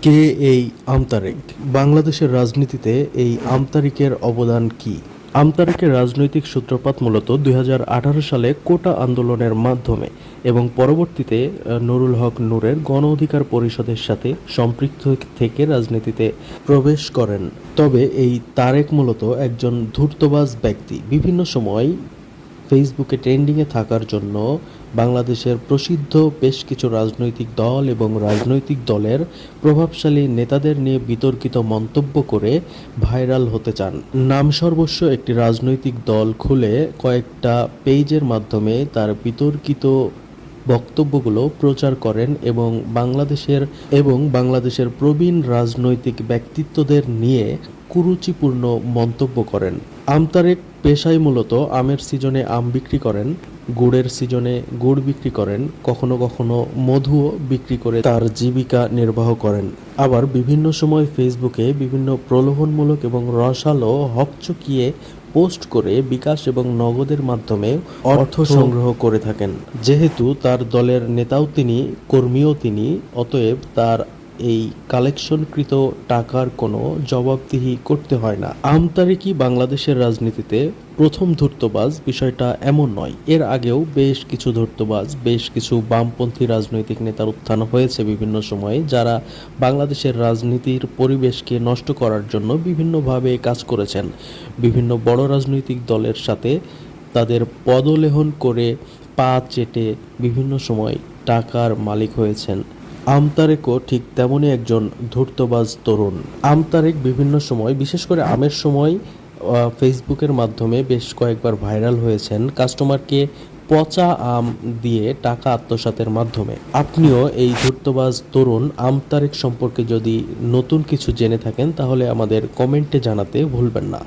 কে এই আমতারেক? বাংলাদেশের রাজনীতিতে এই আমতারিকের অবদান কি? আমতারেকের রাজনৈতিক সূত্রপাত মূলত দুই সালে কোটা আন্দোলনের মাধ্যমে এবং পরবর্তীতে নুরুল হক নূরের গণ অধিকার পরিষদের সাথে সম্পৃক্ত থেকে রাজনীতিতে প্রবেশ করেন। তবে এই তারেক মূলত একজন ধূর্তবাজ ব্যক্তি। বিভিন্ন সময় ফেসবুকে ট্রেন্ডিংয়ে থাকার জন্য বাংলাদেশের প্রসিদ্ধ বেশ কিছু রাজনৈতিক দল এবং রাজনৈতিক দলের প্রভাবশালী নেতাদের নিয়ে বিতর্কিত মন্তব্য করে ভাইরাল হতে চান। নাম সর্বস্ব একটি রাজনৈতিক দল খুলে কয়েকটা পেজের মাধ্যমে তার বিতর্কিত বক্তব্যগুলো প্রচার করেন এবং বাংলাদেশের এবং বাংলাদেশের প্রবীণ রাজনৈতিক ব্যক্তিত্বদের নিয়ে কুরুচিপূর্ণ মন্তব্য করেন। আমতারেক পেশায় মূলত আমের সিজনে আম বিক্রি করেন, গুড়ের সিজনে গুড় বিক্রি করেন, কখনো কখনো মধুও বিক্রি করে তার জীবিকা নির্বাহ করেন। আবার বিভিন্ন সময় ফেসবুকে বিভিন্ন প্রলোভনমূলক এবং রসালো হকচকিয়ে পোস্ট করে বিকাশ এবং নগদের মাধ্যমে অর্থ সংগ্রহ করে থাকেন। যেহেতু তার দলের নেতাও তিনি, কর্মীও তিনি, অতএব তার এই কালেকশনকৃত টাকার কোনো জবাবদিহি করতে হয় না। আমতারিকি বাংলাদেশের রাজনীতিতে প্রথম ধূর্তবাজ, বিষয়টা এমন নয়। এর আগেও বেশ কিছু ধূর্তবাজ, বেশ কিছু বামপন্থী রাজনৈতিক নেতার উত্থান হয়েছে বিভিন্ন সময়ে, যারা বাংলাদেশের রাজনীতির পরিবেশকে নষ্ট করার জন্য বিভিন্নভাবে কাজ করেছেন। বিভিন্ন বড় রাজনৈতিক দলের সাথে তাদের পদলেহন করে পা চেটে বিভিন্ন সময় টাকার মালিক হয়েছেন। আমতারেকও ঠিক তেমনই একজন ধূর্তবাজ তরুণ। আমতারেক বিভিন্ন সময়, বিশেষ করে আমের সময় ফেসবুকের মাধ্যমে বেশ কয়েকবার ভাইরাল হয়েছেন কাস্টমারকে পচা আম দিয়ে টাকা আত্মসাতের মাধ্যমে। আপনিও এই ধূর্তবাজ তরুণ আমতারেক সম্পর্কে যদি নতুন কিছু জেনে থাকেন, তাহলে আমাদের কমেন্টে জানাতে ভুলবেন না।